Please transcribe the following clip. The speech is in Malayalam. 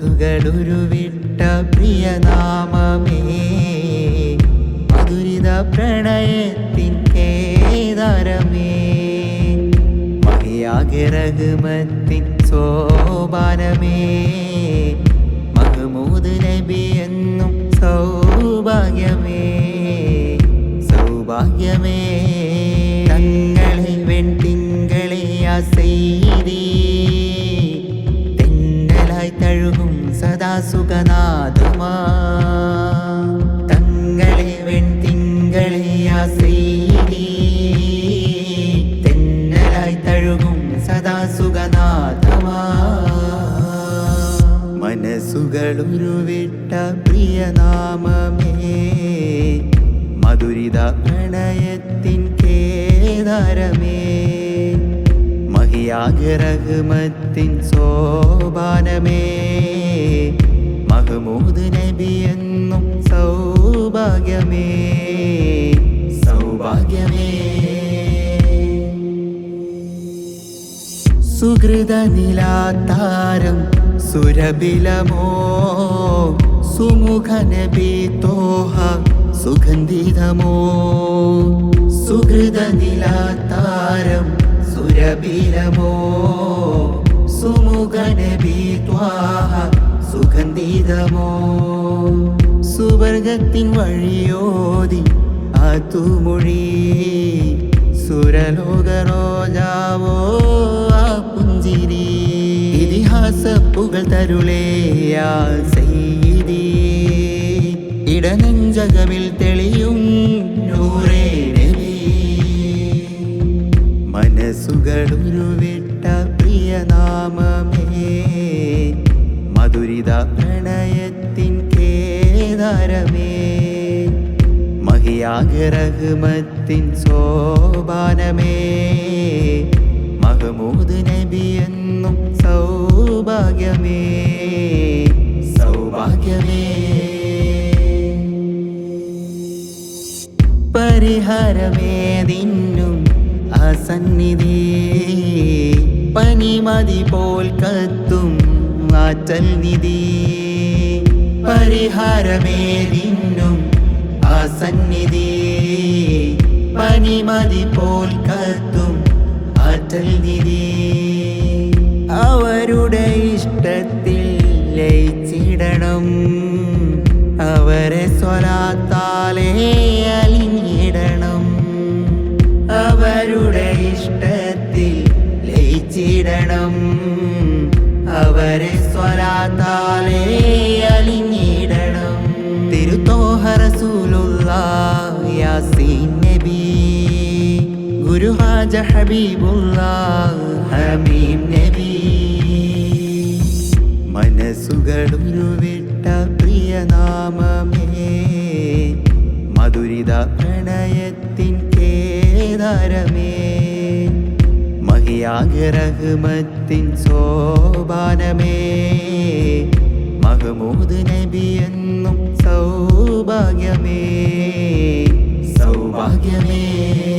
മനസ്സുകളുരുവിട്ട പ്രിയനാമമേ. മധുരിത പ്രണയത്തിൻ കേദാരമേ. മഹിയാകിറകുമത്തിൻ സോപാനമേ. മഹമൂദ് നബി എന്നും സൗഭാഗ്യമേ. സൗഭാഗ്യമേ. തങ്ങളെ വെൺതിങ്കളെ അസൈരീ തെന്നലായി തഴുകും സദാ സുഖനാഥുമാ തങ്ങളെ വെൺതിങ്കളെ അസൈരീ തെന്നലായി തഴുകും സദാ സുഖനാഥമാ മനസ്സുകളുരുവിട്ട പ്രിയനാമമേ. മധുരിത പ്രണയത്തിൻ കേദാരമേ. മഹിയാഗ്രഹമത്തിൻ സോപാനമേ. മഹമൂദ് നബി എന്നും സൗഭാഗ്യമേ സൗഭാഗ്യമേ. സുഹൃത നിലാതാരം സുരബിലമോ സുമുഖ നബി തോഹ സുഗന്ധിതമോ. സുഹൃത നിലാതാരം സുരബിലമോ സുഗന്ധിതമോ സുവർഗത്തിൻ വഴിയോതി അതുമൊഴി സുരലോക രോജാവോ ആ പുഞ്ചിരി. ഇതിഹാസ പുകൾ തരുളേയാ സെയ്തി ഇടനെഞ്ചകമിൽ തെളിയും നൂറേ നബി മനസ്സുകളുരുവിട്ട പ്രിയനാമമേ. മധുരിത പ്രണയത്തിൻ കേദാരമേ. മഹിയാഗ്രഹമത്തിൻ സോപാനമേ. മഹമൂദ് നബി എന്നും സൗഭാഗ്യമേ. സൗഭാഗ്യമേ. പരിഹാരമേതിന്നും അസന്നിധി. പനിമതി പോൽ കത്തും ആറ്റൽ നിധി പരിഹാരമേതിന്നും സന്നിധി. പനിമതി പോൽ കത്തും ആറ്റൽ നിധി. അവരുടെ ഇഷ്ടത്തിൽ ലയിച്ചിടണം. അവരെ സ്വലാത്താലേ അലിഞ്ഞിടണം. അവരുടെ ഇഷ്ടത്തിൽ ലയിച്ചിടണം. അവരെ സ്വലാത്താലേ അലിഞ്ഞിടണം. തിരുത്തോഹ റസൂലുള്ള യാസീൻ നബി ഗുരു ഹാജ ഹബീബുള്ള ഹമീം നബി. മനസ്സുകളുരുവിട്ട പ്രിയനാമമേ മധുരിത പ്രണയത്തിൻ കേദാരമേ. മഹിയാഗ്രഹമത്തിൻ സോപാനമേ. മഹമൂദ് നബി എന്നും സൗഭാഗ്യമേ. സൗഭാഗ്യമേ.